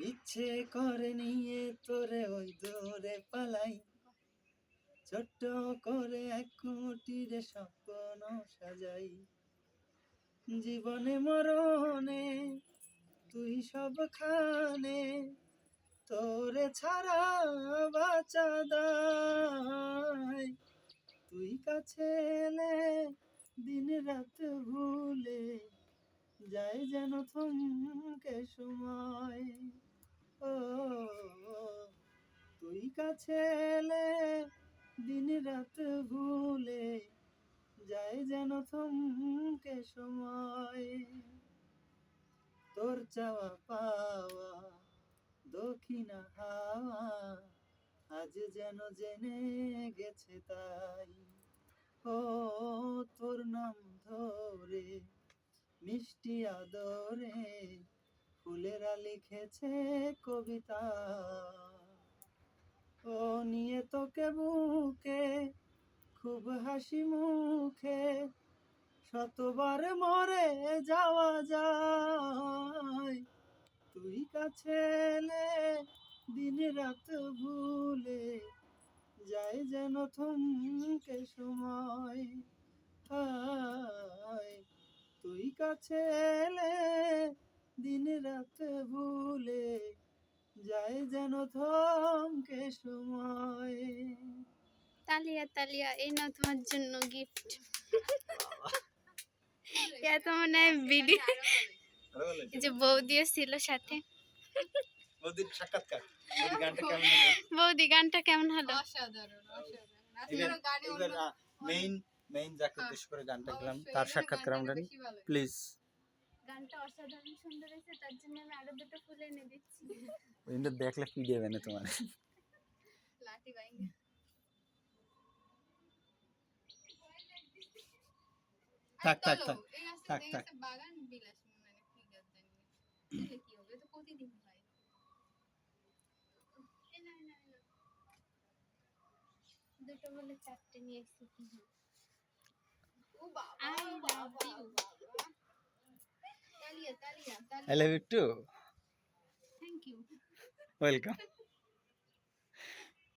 ইচ্ছে করে নিয়ে তোরে ওই দূরে পালাই। ছোট্ট করে এক কুটিরে স্বপ্ন সাজাই। জীবনে মরণে, তুই সবখানে তোরে ছাড়া বাঁচা দায় তুই কাছে এলে দিন রাত ভুলে যায় যেন থমকে সময় ও তুই কাছে এলে দিন রাত ভুলে যায় যেন থমকে সময়। তোর চাওয়া পাওয়া, দক্ষিণা হাওয়া, আজ যেন জেনে গেছে তাই। ও তোর নাম ধরে, মিষ্টি আদরে, ফুলেরা লিখেছে কবিতা। তোকে বুকে, খুব হাসি মুখে শতবার মরে যাওয়া যায়। তুই কাছে দিন রাত ভুলে যায় যেন থমকে সময় তুই কাছে দিন রাত ভুলে যায় যেন থমকে সময়। তালিয়া তালিয়া এই নাও তোমার জন্য গিফট এত মনে হয় এই যে বৌদি ছিল সাথে। সাক্ষাৎকার। বৌদি গানটা কেমন হলো? অসাধারণ অসাধারণ। মেইন মেইন যাকে উদ্দেশ্য করে গানটা গেলাম। তার সাক্ষাৎকার আমরা নিই। প্লিজ গানটা অসাধারণ সুন্দর হয়েছে তার জন্য আমি আরও দুটো ফুল এনে দিচ্ছি। ওইটা দেখলে পিডিয়ে না তোমার লাঠি বাইঙ্গা থাক, থাক, থাক, থাক, থাক। একটা বাগান বিলাস মানে কি গাছ জানি কি হবে? তো প্রতিদিন হয়। এই নাও, এই নাও, এই নাও। দুটো বলে চারটে নিয়ে এসেছি ও বাবা, I love বাবা, তালিয়া, তালিয়া, তালিয়া। I love you too thank you welcome